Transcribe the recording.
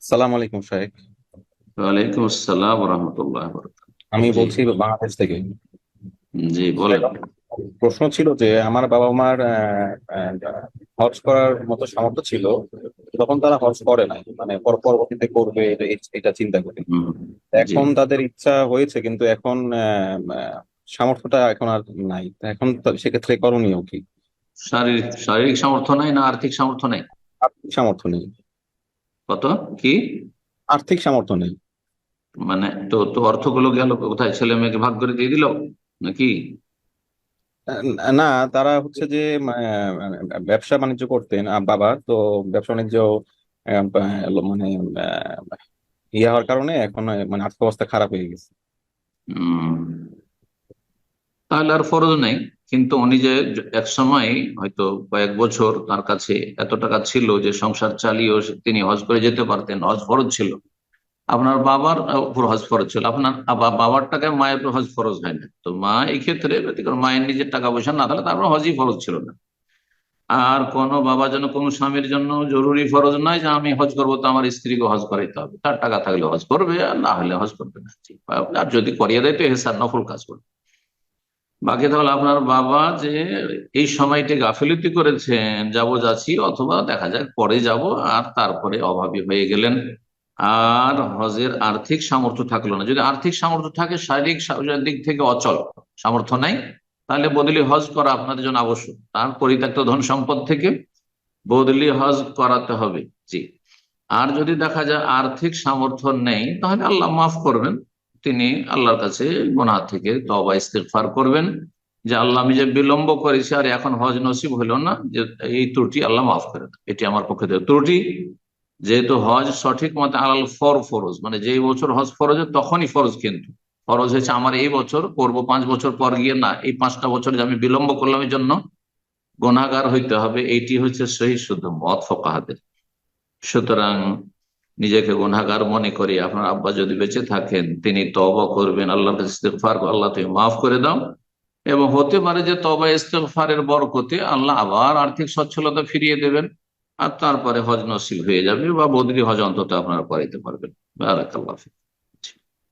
সালাম আলাইকুম শাহেক ওয়ালাইকুম আসসালাম রহমতুল্লাহ আমি বলছি বাংলাদেশ থেকে। জি বলেন। প্রশ্ন ছিল যে আমার বাবা মার হজ করার মতো সামর্থ্য ছিল তখন তারা হজ করে নাই। মানে পর- পরবর্তীতে করবে এটা চিন্তা করে। এখন তাদের ইচ্ছা হয়েছে কিন্তু এখন সামর্থ্যটা এখন আর নাই। এখন সেক্ষেত্রে করণীয় কি? শারীরিক শারীরিক সামর্থ্য নাই না আর্থিক সামর্থ্য নেই? আর্থিক সামর্থ্য নেই। কত? কি? আর্থিক সামর্থ্য নেই। মানে তো তো অর্থগুলো গেল কোথায় ছেলে মেয়েকে ভাগ করে দিয়ে দিল? নাকি? না তারা হচ্ছে যে ব্যবসা বাণিজ্য করতেন বাবা তো ব্যবসা বাণিজ্য মানে ইয়ে হওয়ার কারণে এখন মানে আর্থিক অবস্থা খারাপ হয়ে গেছে। তাহলে আর ফরজ নেই। কিন্তু উনি যে এক সময় হয়তো কয়েক বছর তার কাছে এত টাকা ছিল যে সংসার চালিয়েও তিনি হজ করে যেতে পারতেন, হজ ফরজ ছিল। আপনার বাবার উপর হজ ফরজ ছিল। আপনার বাবার টাকায় মায়ের উপর হজ ফরজ হয় না। তো মা এই ক্ষেত্রে মায়ের নিজের টাকা পয়সা না থাকলে তারপর হজই ফরজ ছিল না। আর কোনো বাবা যেন কোনো স্বামীর জন্য জরুরি ফরজ নয় যে আমি হজ করব তো আমার স্ত্রীকে হজ করাইতে হবে। তার টাকা থাকলে হজ করবে আর না হলে হজ করবে না। আর যদি করিয়ে দেয় তো হেসার নফল কাজ করবে। বাকি তাহলে আপনার বাবা যে এই সময়টি গাফিলতি করেছেন, যাব যাচ্ছি, অথবা দেখা যাক পরে যাব আর তারপরে অভাবী হয়ে গেলেন। আর হজের আর্থিক সামর্থ্য থাকল না। যদি আর্থিক সামর্থ্য থাকে, শারীরিক দিক থেকে অচল, সামর্থ্য নাই, তাহলে বদলি হজ করা আপনাদের জন্য আবশ্যক। তার পরিত্যক্ত ধন সম্পদ থেকে বদলি হজ করাতে হবে। জি। আর যদি দেখা যায় আর্থিক সামর্থ্য নেই, তাহলে আল্লাহ মাফ করবেন। তিনি আল্লাহর কাছে গোনা থেকে তবা ইস্তেগফার করবেন। যে আল্লাহ আমি যে বিলম্ব করেছি, আর এখন হজ নসিব হইল না, যে এই ত্রুটি আল্লাহ মাফ করে। এটি আমার পক্ষে ত্রুটি। যেহেতু হজ সঠিক মতে আলাল ফর ফরজ মানে যেই বছর হজ ফরজ তখনই ফরজ কিন্তু। ফরজ হয়েছে আমার এই বছর, করব পাঁচ বছর পর গিয়ে না, এই পাঁচটা বছর যে আমি বিলম্ব করলাম এই জন্য গোনাগার হইতে হবে। এইটি হচ্ছে সহি শুদ্ধ মত ফকাহাদের। সুতরাং নিজেকে গুনাগার মনে করি। আপনার আব্বা যদি বেঁচে থাকেন, তিনি তবা করবেন। আল্লাহ ইস্তেকফার আল্লাহ তুমি মাফ করে দাও। এবং হতে পারে যে তবা ইস্তেকফারের বরকতে আল্লাহ আবার আর্থিক সচ্ছলতা ফিরিয়ে দেবেন আর তারপরে হজ নসিব হয়ে যাবে বা বদলি হজ অন্তত আপনারা করাইতে পারবেন। আল্লাহ।